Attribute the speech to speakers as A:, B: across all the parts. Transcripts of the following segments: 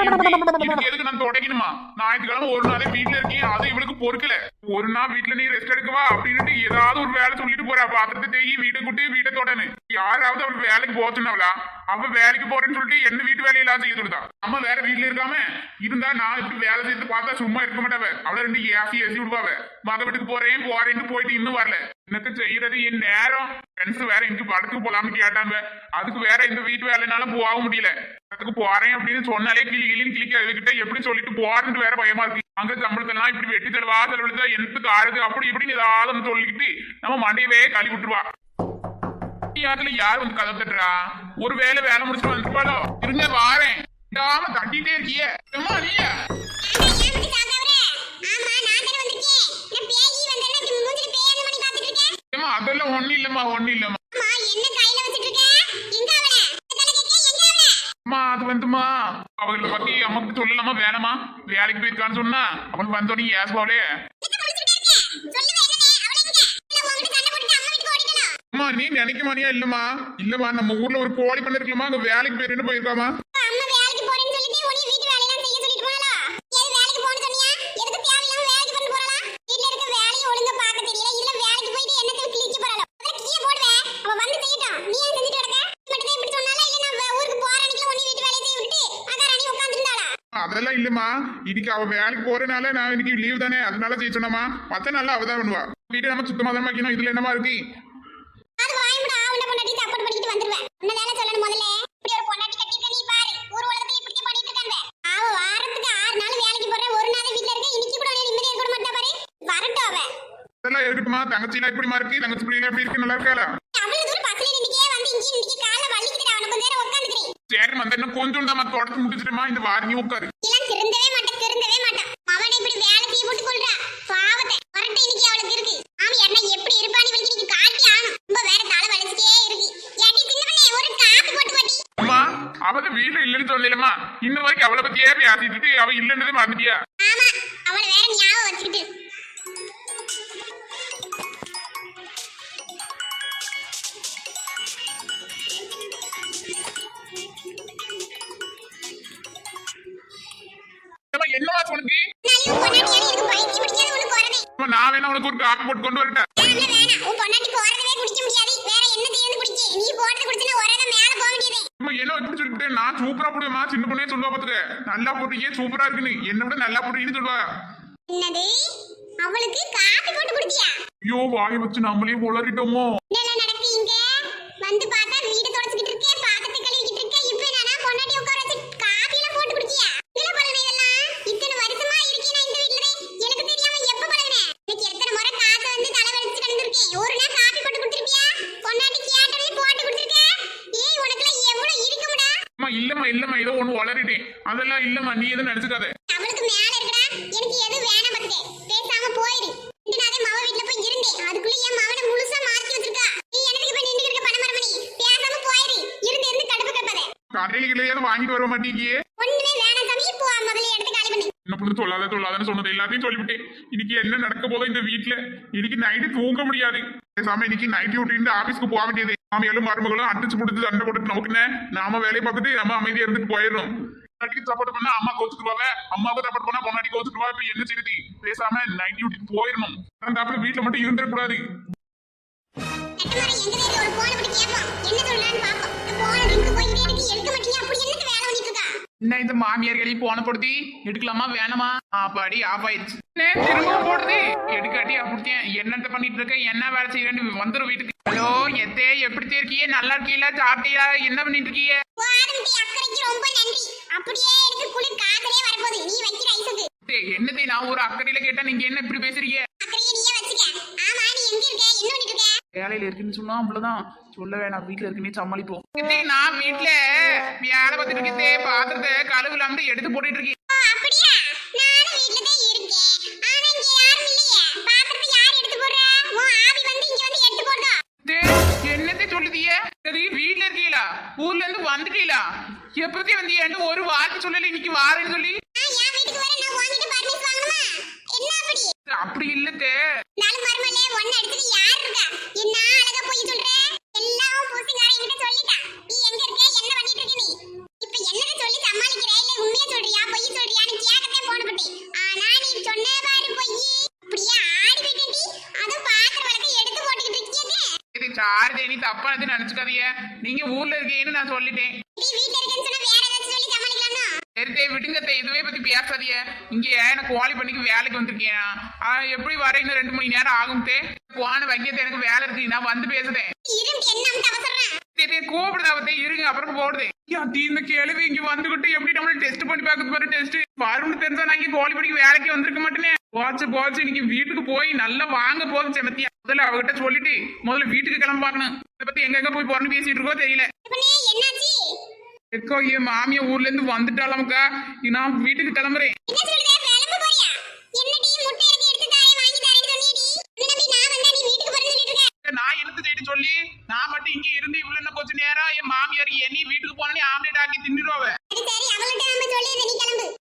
A: எதுக்கு நான் தொடக்கணுமா ஞாயிற்றுக்கிழமை ஒரு நாளே வீட்டுல இருக்கேன். அது இவளுக்கு பொறுக்கல. ஒரு நாள் வீட்டுல நீ ரெஸ்ட் எடுக்கவா அப்படின்ட்டு ஏதாவது ஒரு வேலை சொல்லிட்டு போறா. பாத்திரத்தை தேய் வீட்டை குட்டி வீட்டை தொடனு. யாராவது அவள் வேலைக்கு போக சொன்னவளா அவ வேலைக்கு போறேன்னு சொல்லிட்டு என்ன வீட்டு வேலையெல்லாம் செய்ய சொல்லுதா? நம்ம வேற வீட்டுல இருக்காம இருந்தா நான் இப்படி வேலை செய்து பார்த்தா சும்மா இருக்க மாட்டாவ. அவளை ரெண்டு ஏசி ஏசி விடுவாவ. மக வீட்டுக்கு போறேன் போறேன்னு போயிட்டு இன்னும் வரல. எனக்கு செய்யறது? என் நேரம். ஃப்ரெண்ட்ஸ் வேற எனக்கு படத்துக்கு போலாம்னு கேட்டாங்க. அதுக்கு வேற இந்த வீட்டு வேலைனால போக முடியல. அதுக்கு போறேன் அப்படின்னு சொன்னாலே கிளி கிளின்னு கிளிக்க அதுகிட்ட எப்படி சொல்லிட்டு போறதுன்னு வேற பயமா இருக்கு. அங்க சம்பளத்தெல்லாம் இப்படி வெட்டி செலவா செலவழிச்சா எனக்கு ஆறுது? அப்படி இப்படின்னு ஏதாவது சொல்லிக்கிட்டு நம்ம மண்டையவே கழி விட்டுருவா. யாத்துல யார் வந்து கதை தட்டுறா? ஒரு வேலை வேலை முடிச்சுட்டு வந்துருப்பாளோ? இருங்க வாரேன். விடாம தட்டிட்டே இருக்கிய. நீயா. அதெல்லாம் ஒண்ணு இல்லம்மா ஒண்ணு இல்லம்மா அம்மா அது வந்துமா அவளை பத்தி அம்மாக்கு சொல்லலாமா? வேணாமா? வேலைக்கு போயிருக்கான்னு சொன்னா அவன் வந்தோடனே ஏஸ் அம்மா நீ நினைக்க மாட்டியா? இல்லம்மா. இல்லம்மா நம்ம ஊர்ல ஒரு கோழி பண்ண இருக்கலாமா அங்க வேலைக்கு போயிருன்னு போயிருக்காமா அதெல்லாம் இல்லம்மா. இன்னைக்கு அவ வேலைக்கு போறனால நான் இன்னைக்கு லீவ் தானே. அதனால செய்ய சொன்னமா மத்த நாள்ல அவ தான் பண்ணுவா. வீட்டை நம்ம சுத்தமா தான் வைக்கணும்? இதுல என்னமா இருக்கு?
B: அது வாய்முடா உன்னை பொண்டாட்டி சப்போர்ட் பண்ணிட்டு வந்துருவேன். உன்னை தானே சொல்லணும் முதல்ல. இப்படி ஒரு பொண்டாட்டி கட்டிருக்க நீ பாரு. ஊர் உலகத்துல இப்படி பண்ணிட்டு இருக்காங்க. அவ வாரத்துக்கு ஆறு நாள் வேலைக்கு போற ஒரு நாள் வீட்ல இருக்க இன்னைக்கு கூட அவனை நிம்மதியா இருக்க மாட்டா பாரு. வரட்டும் அவ.
A: அதெல்லாம் இருக்கட்டுமா தங்கச்சிலாம் எப்படிமா இருக்கு? தங்கச்சி பிள்ளைங்க எப்படி இருக்கு? நல்லா இருக்காளா? சரி கொஞ்சம் தான் தொடர்ந்து முடிச்சிட்டுமா இந்த வாரியும் உட்காரு
B: எல்லாம் திருந்தவே மாட்டேன் திருந்தவே மாட்டான் அவனை இப்படி வேலை செய்ய போட்டு கொள்றா பாவத்தை வரட்டும் இன்னைக்கு அவளுக்கு இருக்கு ஆமா என்ன எப்படி இருப்பான்னு இவளுக்கு இன்னைக்கு காட்டி ஆகணும் ரொம்ப வேற தலை வலிச்சுட்டே இருக்கு ஏட்டி சின்ன பண்ணே ஒரு காப்பி போட்டு போட்டி
A: அம்மா அவத வீட்டுல இல்லைன்னு சொல்லலமா இன்ன வரைக்கும் அவளை பத்தியே பேசிட்டு அவ இல்லைன்றதே மறந்துட்டியா?
B: ஆமா அவளை வேற ஞாபகம் வச்சுக்கிட்டு.
A: என்னமா உனக்கு?
B: போறதே.
A: நான் வேணா உனக்கு ஒரு காப்பி போட்டு கொண்டு வரட்டேன்
B: வேணாம் உன் பொண்டாட்டி போறதவே குடிக்க முடியாது வேற என்ன தேர்ந்து குடிக்க நீ போறது குடிச்சனா ஒரே மேல
A: அம்மா, என்ன இப்படி சொல்லிட்டு நான் சூப்பரா போடுவேமா சின்ன பொண்ணே சொல்லுவா பாத்துக்க. நல்லா போடுறீங்க சூப்பரா இருக்குன்னு. என்ன விட நல்லா போடுறீங்கன்னு சொல்லுவா.
B: என்னது? அவளுக்கு காப்பி போட்டு குடிச்சியா
A: ஐயோ வாயை வச்சு நம்மளே உளறிட்டோமோ.
B: என்னெல்லாம் நடக்கு இங்க? வந்து பார்த்தா வீடு தொடச்சிக்கிட்டு இருக்கேன் பாத்திரத்தை கழுவிக்கிட்டு இருக்கேன் இப்போ என்னன்னா பொண்டாட்டி உட்கார வச்சு காபி எல்லாம் போட்டு குடிச்சியா இல்ல பழனே இதெல்லாம் இத்தனை வருஷமா இருக்கேன் நான் இந்த வீட்ல எனக்கு தெரியாம எப்ப பழகுனேன் இன்னைக்கு எத்தனை முறை காசை வந்து தலை வலிச்சு கிடந்திருக்கேன் ஒரு நாள் காபி போட்டு கொடுத்துருப்பியா பொண்டாட்டி கேட்டவே போட்டு கொடுத்துருக்க ஏய் உனக்குலாம் எவ்வளவு இருக்கும்டா
A: அம்மா இல்லம்மா இல்லம்மா ஏதோ ஒண்ணு வளரிட்டேன் அதெல்லாம் இல்லம்மா நீ எதுவும் நினைச்சுக்காத.
B: அவளுக்கு மேல இருக்கடா. எனக்கு எது வேணாம் பாத்துக்க. பேசாம போயிரு. ரெண்டு நாளே மவ வீட்ல போய் இருந்தேன். அதுக்குள்ள என் மவனை முழுசா மாத்தி வச்சிருக்கா. நீ எனக்கு இப்ப நின்று இருக்க பணமரமணி. பேசாம போயிரு. இருந்து இருந்து கடுப்பு கடுப்பாத.
A: கடையிலேயே வாங்கிட்டு வர மாட்டேங்கியே
B: ஒண்ணுமே வேணாம் தம்பி போ முதல்ல எடுத்து காலி பண்ணு.
A: என்ன பொண்ணு சொல்லாத சொல்லாதன்னு சொன்னது எல்லாத்தையும் சொல்லிவிட்டேன். இன்னைக்கு என்ன நடக்க போதோ இந்த வீட்டுல இன்னைக்கு நைட்டு தூங்க முடியாது. பேசாம இன்னைக்கு நைட் டியூட்டின்னு ஆபீஸ்க்கு போக வேண்டியது. மாமியாலும் மருமகளும் அடிச்சு கொடுத்து சண்டை போட்டு நமக்குன்னு நாம வேலையை பார்த்துட்டு நம்ம அமைதியா இருந்துட்டு போயிடும் பொண்டாட்டிக்கு சப்போர்ட் பண்ணா அம்மா கோச்சுக்குவாங்க அம்மாவுக்கு சப்போர்ட் பண்ணா பொண்டாட்டி கோச்சுக்குவா இப்ப என்ன செய்யுது பேசாம நைட் டியூட்டி போயிடணும். அந்த வீட்டுல மட்டும்
B: பண்ணி கேட்போம் என்ன
C: இந்த மாமியார் கழி போன பொடுத்தி எடுக்கலாமா? வேணாமா? ஆப்பாடி ஆஃப் ஆயிடுச்சு. என்ன? திரும்ப போடுது. எடுக்காட்டி அப்படித்தேன். என்னத்த பண்ணிட்டு இருக்க? என்ன வேலை செய்ய வேண்டிய வந்துரும் வீட்டுக்கு. ஹலோ எத்தே எப்படி இருக்கீங்க நல்லா இருக்கீங்களா? சாப்பிட்டீங்களா? என்ன பண்ணிட்டு இருக்கீங்க?
B: அப்படியே எனக்கு குளிர் காதலே வரப்போகுது. நீ வைக்கிற ஐசுக்கு
C: டேய், என்னத்தை நான் ஒரு அக்கறையில கேட்டா நீங்க என்ன இப்படி பேசுறீங்க?
B: அக்கறையை நீயே வச்சுக்க. ஆமா நீ எங்க இருக்க? என்ன பண்ணிட்டு இருக்க?
C: வேலையில இருக்குன்னு சொன்னா அவ்வளவுதான். சொல்ல வேணாம் வீட்டுல இருக்குன்னே சமாளிப்போம். இதே நான் வீட்டுல வேலை பார்த்துட்டு இருக்கேன் பாத்திரத்தை கழுவுலாம்னு எடுத்து போட்டுட்டு இருக்கேன்.
B: ஓ அப்படியா? நானும் வீட்ல தான் இருக்கேன். ஆனா இங்க யாரும் இல்லையே. பாத்திரத்தை யார் எடுத்து போடுறா? உன் ஆவி வந்து இங்க வந்து எடுத்து போடுதா?
C: டேய், என்னத்தை சொல்லுதிய சரி வீட்டுல இருக்கீங்களா ஊர்ல இருந்து வந்துட்டீங்களா எப்பத்தி வந்தீங்க ஒரு வார்த்தை சொல்லல இன்னைக்கு வாரேன்னு சொல்லி.
B: நான் என்
A: தப்பா எதுவும் நினைச்சுக்காதீங்க. நீங்க ஊர்ல இருக்கீங்கன்னு நான் சொல்லிட்டேன். சரி தே விடுங்க தே இதுவே பத்தி பேசாதீங்க. இங்க எனக்கு கோழி பண்ணிக்கு வேலைக்கு வந்திருக்கேன் எப்படி வர? இன்னும் ரெண்டு மணி நேரம் ஆகும் தே போன வைக்கத்து எனக்கு வேலை இருக்கு நான் வந்து சரி கூப்பிடுதாவத்தே இருங்க அப்புறம் போடுது. இந்த கேள்வி இங்க வந்துகிட்டு எப்படி நம்மள டெஸ்ட் பண்ணி பார்க்க பாரு டெஸ்ட் வரும்னு தெரிஞ்சா நான் இங்க கோழி படிக்க வேலைக்கு வந்திருக்க மாட்டேனே. போச்சு போச்சு இன்னைக்கு வீட்டுக்கு போய் நல்லா வாங்க போதும் செமத்தியா. முதல்ல அவகிட்ட சொல்லிட்டு முதல்ல வீட்டுக்கு கிளம்ப பார்க்கணும். இதை பத்தி எங்க எங்க போய் போறேன்னு பேசிட்டு இருக்கோ தெரியல. எக்கோ என் மாமியா ஊர்ல இருந்து வந்துட்டாலாமக்கா நான் வீட்டுக்கு கிளம்புறேன்.
B: நான்
A: எடுத்து தேடி சொல்லி நான் மட்டும் இங்க இருந்து இவ்வளவு என்ன கொஞ்ச நேரம் என் மாமியார் என்னி வீட்டுக்கு போனே ஆம்லேட் ஆக்கி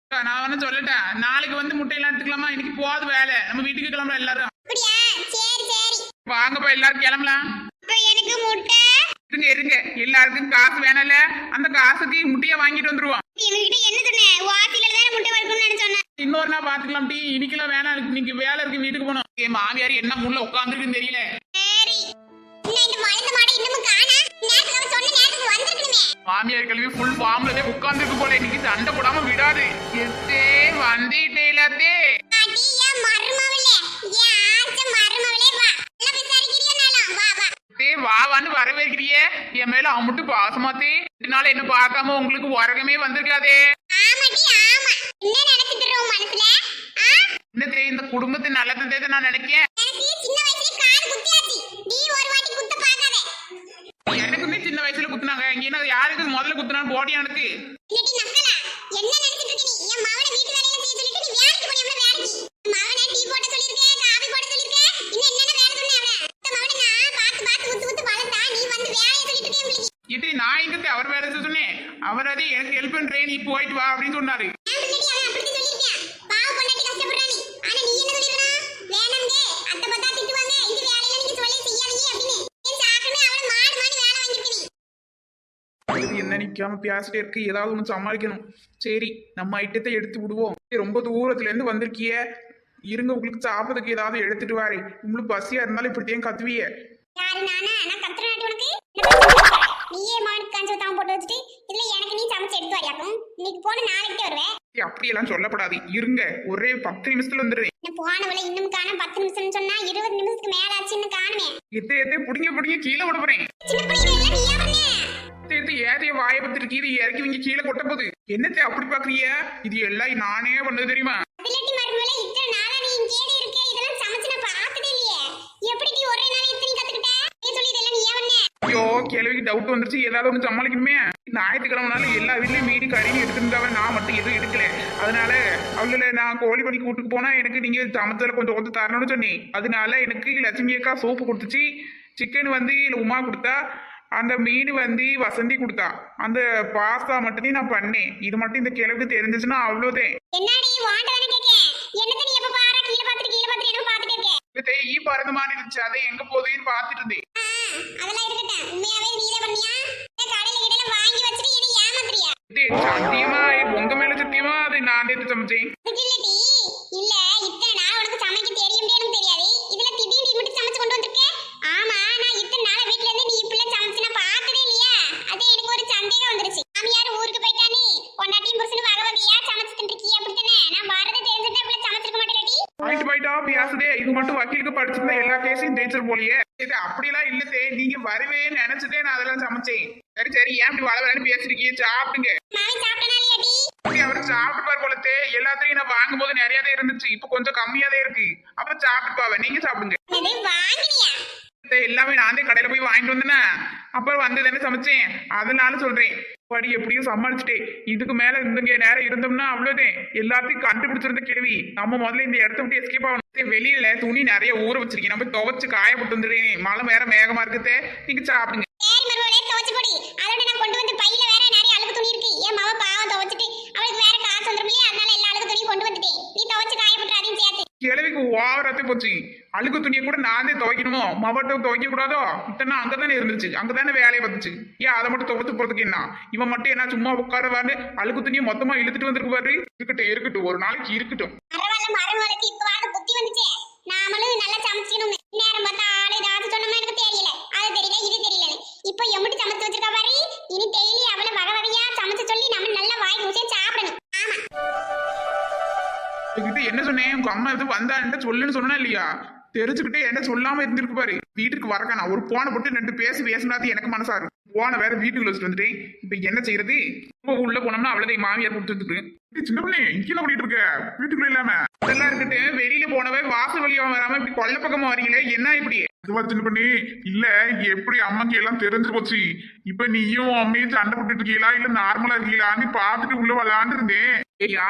A: அக்கா, நான் வேணா சொல்லட்டேன். நாளைக்கு வந்து முட்டையெல்லாம் எடுத்துக்கலாமா? இன்னைக்கு போகாது வேலை. நம்ம வீட்டுக்கு கிளம்புறோம் எல்லாரும். வாங்கப்பா எல்லாரும் கிளம்பலாம்.
B: எனக்கு முட்டை.
A: இருங்க இருங்க. எல்லாருக்கும் காசு வேணாம்ல? அந்த காசுக்கு முட்டையை வாங்கிட்டு வந்துருவோம்.
B: என்ன சொன்ன? வாசில தானே முட்டை வறுக்கணும்னு சொன்னேன்
A: இன்னொரு நாள் பாத்துக்கலாம் டீ. இன்னைக்கெல்லாம் வேணாம். இன்னைக்கு வேலை இருக்கு வீட்டுக்கு போகணும். என் மாமியார் என்ன முள்ள உட்காந்துருக்குன்னு தெரியல. மாமியார் கல்வி ஃபுல் ஃபார்ம்ல உட்காந்துருக்கு போல. இன்னைக்கு சண்டை போடாம விடாது. எத்தே வந்திட்டேலாத்தே
B: அடியா மருமவளே ஏன் ஆச்ச மருமவளே வா நல்லா விசாரிக்கிறியோனாலும் வா வா
A: தே வா வான்னு வரவேற்கிறியே என் மேல அம்முட்டு பாசமாத்தே இதனால என்ன பார்க்காம உங்களுக்கு உரகமே வந்திருக்காதே. என்னத்தே இந்த குடும்பத்தை நல்லதே நான் நினைக்கேன்.
B: எனக்கு சின்ன வயசுல காது குத்தியாச்சு. நீ ஒரு வாட்டி குத்த பார்க்காத.
A: எனக்குமே சின்ன வயசுல குத்துனாங்க. இங்க யாருக்கு முதல்ல குத்துனாலும் போட்டியா எனக்கு
B: இல்லடி நக்கலா என்ன நினைச்சிட்டு இருக்க நீ என் மவனை வீட்டு வேலையில செய்ய சொல்லிட்டு நீ வேலைக்கு போனியம்ல வேலைக்கு மவனை டீ போட சொல்லிருக்கேன் காபி போட சொல்லிருக்கேன் இன்னும் என்னென்ன வேலை சொன்னேன் அவன இந்த மவனை நான் பார்த்து பார்த்து குத்து குத்து வளர்த்தா நீ வந்து வேலையை சொல்லிட்டு இருக்கேன் உங்களுக்கு
A: இது நான் எங்க அவர் வேலை செய்ய சொன்னேன் அவர் அதே எனக்கு ஹெல்ப் பண்றேன் நீ போயிட்டு வா அப்படின்னு சொன்னாரு
B: ஏன் பின்னாடி அவன் அப்படி சொல்லிருக்கேன் பாவ பொண்டாட்டி கஷ்டப்படுறா நீ ஆனா நீ என்ன சொல்லிருக்கணும் வேணாம்ங்க அத்தை பார்த்தா திட்டுவாங்க இந்த வேலையில நீங்க சொல்லி செய்யாதீங்க அப்படின்னு ஏன் சாக்கணும் அவன மாடு மாடி வேலை வாங்கிருக்க நீ
A: நிக்காம பேசிட்டே இருக்கு. ஏதாவது ஒன்று சமாளிக்கணும். சரி நம்ம ஐட்டத்தை எடுத்து விடுவோம். ரொம்ப தூரத்துல இருந்து வந்திருக்கிய. இருங்க உங்களுக்கு சாப்பிட்றதுக்கு ஏதாவது எடுத்துட்டு வாரே. உங்களுக்கு பசியா இருந்தாலும் இப்படித்தையும் கத்துவிய. அப்படியெல்லாம் சொல்லப்படாது. இருங்க ஒரே பத்து நிமிஷத்துல வந்துடுறேன்.
B: நான் போனவளை இன்னும் காண பத்து நிமிஷம் சொன்னா இருபது நிமிஷத்துக்கு மேல ஆச்சுன்னு காணுமே.
A: எத்தை எத்தை புடிங்க புடிங்க கீழே விட போறேன்.
B: சின்ன பிள்ளைங்க எல்லாம் நீ அவனே
A: இது ஏதைய வாயை பத்திருக்கு இது இறக்கி இங்க கீழே கொட்ட போகுது என்னத்தை அப்படி பாக்குறிய இது எல்லாம் நானே பண்ணது தெரியுமா? ஐயோ கேள்விக்கு டவுட் வந்துருச்சு. ஏதாவது ஒன்று சமாளிக்கணுமே? ஞாயிற்றுக்கிழமைனால எல்லா வீட்லயும் மீன் கறி எடுத்துருந்தவன் நான் மட்டும் எதுவும் எடுக்கல. அதனால அவள நான் கோழி பண்ணி கூட்டுக்கு போனா எனக்கு நீங்க சமைச்சதுல கொஞ்சம் கொஞ்சம் தரணும்னு சொன்னேன். அதனால எனக்கு லட்சுமி அக்கா சோப்பு கொடுத்துச்சு. சிக்கன் வந்து உமா கொடுத்தா அந்த மீன் வந்து வசந்தி கொடுத்தா. அந்த பாஸ்தா மட்டும் நான் பண்ணேன். இது மட்டும் இந்த கிழவுக்கு தெரிஞ்சிச்சுன்னா இந்த ஈ பறந்த மாதிரி இருந்துச்சு. அதை எங்க போகுதுன்னு பார்த்துட்டு இருந்தேன்
B: ஆ, அதெல்லாம் இருக்கட்டும் உண்மையாவே நீதான் பண்ணியா இல்ல கடையில கிடையில வாங்கி வச்சுட்டு என்னை ஏமாத்துறியா
A: டேய், சத்தியமா உங்க மேல சத்தியமா அதை நான் எடுத்து சமைச்சேன்
B: அதுக்கு இல்லடி இல்ல இத்தனை நாள் உனக்கு சமைக்க தெரியும் எனக்கு தெரியாது இதுல திடீர்னு நீ மட்டும் சமைச்சு கொண்டு வந்திருக்க ஆமா நான் இத்தனை நாள் வீட்ல இருந்து நீ இப்படி சமைச்சு நான் பார்த்ததே இல்லையா அது எனக்கு ஒரு சந்தேகம் வந்துருச்சு மாமியார் ஊருக்கு போயிட்டா நீ பொண்டாட்டியும் புருஷனும் வகை வகையா சமைச்சிட்டு இருக்கீ அப்படித்தானே நான் வரதை தெரிஞ்சுட்டு இப்படி சமைச்சிருக்க மாட்டேன்
A: பாயிண்ட் பாயிண்டா பேசுதே இது மட்டும் வக்கீலுக்கு படிச்சிருந்தா கேஸையும் ஜெயிச்சிரு போலியே. இது அப்படிலாம் இல்லதே நீங்க வருவேன்னு நினைச்சதே நான் அதெல்லாம் சமைச்சேன். சரி சரி ஏன் இப்படி வள வரேன்னு பேசிருக்கீங்க? சாப்பிடுங்க. அவர் சாப்பிட்டு போலத்தே. எல்லாத்தையும் நான் வாங்கும் போது நிறைய தான் இருந்துச்சு. இப்போ கொஞ்சம் கம்மியா தான் இருக்கு. அப்புறம் சாப்பிட்டு பாவேன் நீங்க சாப்பிடுங்க. எல்லாமே நான் கடையில போய் வாங்கிட்டு வந்தேனா. அப்புறம் வந்து தானே சமைச்சேன்? அதனால சொல்றேன். படி எப்படியும் சமாளிச்சிட்டே. இதுக்கு மேல இருந்துங்க நேரம் இருந்தோம்னா அவ்வளவுதான் எல்லாத்தையும் கண்டுபிடிச்சிருந்த கேள்வி. நம்ம முதல்ல இந்த இடத்த விட்டு எஸ்கேப் ஆகணும். வெளியில துணி நிறைய ஊற வச்சிருக்கேன். நம்ம துவைச்சு காய போட்டு வந்துடுறேன். மழை வேற மேகமா இருக்குதே நீங்க சாப்பிடுங்க
B: சரி மருமகளே துவைச்சு போடி அதோட நான் கொண்டு வந்து பையில வேற நிறைய அழுக்கு துணி இருக்கு என் மவ பாவம் துவைச்சிட்டு அவளுக்கு வேற காசு வந்துரும் இல்லையா அதனால எல்லா அழுக்கு துணியும் கொண்டு வந்துட்டேன் நீ துவைச்சு காய போட்டு அதையும் சேர்த்து
A: கிழவிக்கு ஓவரத்தை போச்சு. அழுக்கு துணியை கூட நான் துவைக்கணுமோ? மவட்டம் துவைக்க கூடாதோ? இத்தனை அங்கதானே இருந்துச்சு. அங்கதானே வேலையை வந்துச்சு ஏன் அதை மட்டும் துவைச்சு போறதுக்கு என்ன? இவன் மட்டும் என்ன சும்மா உட்காருவாரு அழுக்கு துணியை மொத்தமா இழுத்துட்டு வந்திருக்கு பாரு. இருக்கட்டும் இருக்கட்டும். ஒரு நாளைக்கு இருக்கட்டும்.
B: இப்ப வாங்க நாமளும் நல்லா சமைச்சிக்கணும். நேரம் பார்த்தா ஆளு ஏதாச்சும் சொன்னோம்னா எனக்கு தெரியல. அது தெரியல இது தெரியல இப்போ எம்பிட்டு சமைச்சு வச்சிருக்கா பாரு. இனி டெய்லி அவளை வகை வகையா சமைச்சு சொல்லி நம்ம நல்லா வாய் ருசியா
A: அவகிட்ட என்ன சொன்னேன்? உங்க அம்மா எதுவும் வந்தான்ட்டு சொல்லுன்னு சொன்னா இல்லையா? தெரிஞ்சுக்கிட்டே என்ன சொல்லாம இருந்திருக்கு பாரு. வீட்டுக்கு வரக்கா நான் ஒரு போனை போட்டு ரெண்டு பேசி பேசினாது எனக்கு மனசா இருக்கும். போன வேற வீட்டுக்குள்ள வச்சுட்டு வந்துட்டேன். இப்ப என்ன செய்யறது இப்போ உள்ள போனோம்னா அவ்வளவு மாமியார் கொடுத்துருக்கு
D: சின்ன பண்ணி இங்கே என்ன பண்ணிட்டு இருக்க. வீட்டுக்குள்ள இல்லாம.
A: இதெல்லாம் இருக்கட்டு வெளியில போனவே வாசல் வழியா வராம இப்படி கொல்ல பக்கமா வரீங்களே என்ன இப்படி?
D: அதுவா சின்ன பண்ணி இல்ல எப்படி அம்மாக்கு எல்லாம் தெரிஞ்சு போச்சு. இப்ப நீயும் அம்மையும் சண்டை போட்டுட்டு இருக்கீங்களா? இல்ல நார்மலா இருக்கீங்களான்னு பார்த்துட்டு உள்ள விளாண்டு இருந்தேன்.
A: ஐயா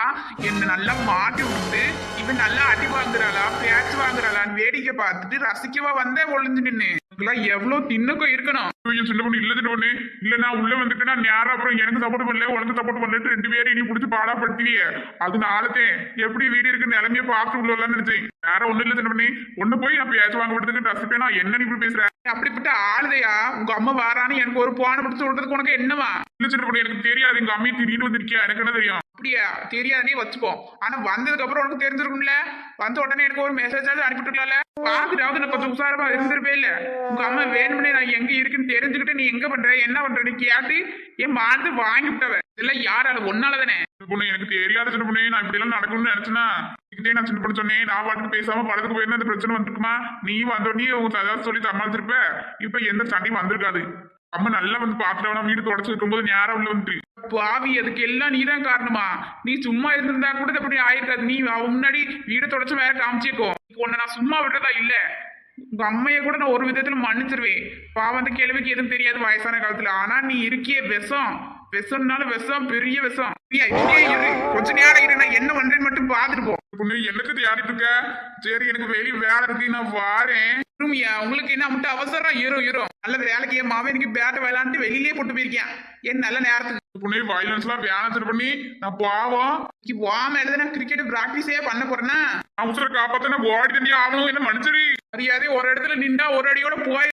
A: என்ன நல்லா மாட்டி விட்டு இவன் நல்லா அடி வாங்குறாளா பேச்சு வாங்குறாளான்னு வேடிக்கை பார்த்துட்டு ரசிக்கவா வந்தே ஒளிஞ்சு நின்னு இதெல்லாம் எவ்வளவு தின்னுக்கும் இருக்கணும்?
D: ஐயோ, சின்ன பொண்ணு இல்ல பொண்ணு இல்ல நான் உள்ள வந்துட்டேன்னா நேரம் அப்புறம் எனக்கு சப்போர்ட் பண்ணல உனக்கு சப்போர்ட் பண்ணலட்டு ரெண்டு பேரும் இனி புடிச்சு பாடாப்படுத்துவிய அதனாலதே எப்படி வீடு இருக்கு நிலைமைய பார்த்து உள்ள வரலாம்னு நினைச்சேன். வேற ஒண்ணும் இல்ல சின்ன பண்ணி. ஒண்ணு போய் நான் பேச்சு வாங்க விடுறதுக்கு ரசிப்பேன் நான் என்ன இப்படி பேசுற?
A: அப்படிப்பட்ட ஆளுதையா? உங்க அம்மா வாரான்னு எனக்கு ஒரு போனை பிடிச்சு சொல்றதுக்கு உனக்கு என்னவா?
D: இல்ல சின்ன பொண்ணு எனக்கு தெரியாது. எங்க அம்மையை திடீர்னு வந்திருக்கியா? எனக்கு என்ன தெரியும்?
A: அப்படியா? தெரியாதே வச்சுப்போம். ஆனா வந்ததுக்கு அப்புறம் உனக்கு தெரிஞ்சிருக்கும்ல? வந்த உடனே எனக்கு ஒரு மெசேஜ் அனுப்பிட்டுருக்கலாம்ல பாத்துட்டாவது நான் கொஞ்சம் உசாரமா இருந்திருப்பே இல்ல? உங்க அம்மா வேணும்னே நான் எங்க இருக்குன்னு தெரிஞ்சுக்கிட்டு நீ எங்க பண்ற? என்ன பண்றன்னு கேட்டு என் மாந்து வாங்கி விட்டவ இதெல்லாம் யாரால? ஒன்னால தானே?
D: பொண்ணு எனக்கு தெரியாத சின்ன பொண்ணு. நான் இப்படி எல்லாம் நடக்கணும்னு நினைச்சேன்னா நான் சின்ன பொண்ணு சொன்னேன். நான் பாட்டுக்கு பேசாம படத்துக்கு போயிருந்தா அந்த பிரச்சனை வந்திருக்குமா? நீ வந்தோடனே உங்க சதா சொல்லி சமாளிச்சிருப்ப இப்ப எந்த சண்டையும் வந்திருக்காது. அம்மா நல்லா வந்து பாத்துட்டவனா வீடு தொடச்சு இருக்கும்போது நேரம் உள்ள வந்துட்டு
A: பாவி அதுக்கு எல்லாம் நீதான் காரணமா? நீ சும்மா இருந்திருந்தா கூட இது அப்படி ஆயிருக்காது. நீ முன்னாடி வீடு தொடச்சு வேற காமிச்சிக்கோ. உன்னை நான் சும்மா விட்டதா இல்ல. உங்க அம்மைய கூட நான் ஒரு விதத்துல மன்னிச்சிருவேன். பாவம் அந்த கேள்விக்கு எதுவும் தெரியாது வயசான காலத்துல. ஆனா நீ இருக்கிய விஷம் விஷம்னால விஷம் பெரிய விஷம். கொஞ்ச நேரம் இரு நான் என்ன பண்றேன்னு மட்டும் பாத்துட்டு போ.
D: பொண்ணு எனக்கு இருக்க? சரி எனக்கு வெளியே வேலை இருக்கு நான் வாரேன்.
A: உங்களுக்கு என்ன மட்டும் அவசரம்? இரும் இரும் நல்ல வேலைக்கு என் மாவன் எனக்கு பேட்டை விளையாண்டு வெளியிலே போட்டு போயிருக்கேன் என் நல்ல நேரத்துக்கு?
D: பொண்ணு வயலன்ஸ் எல்லாம் சின்ன பண்ணி நான் பாவம்.
A: வாம எழுத கிரிக்கெட் பிராக்டிஸே பண்ண போறேன்னா?
D: அவசர காப்பாத்த நான் ஓடி தண்ணி ஆகணும் என்ன மனுஷரி
A: மரியாதை ஒரு இடத்துல நின்றா ஒரு அடியோட போய்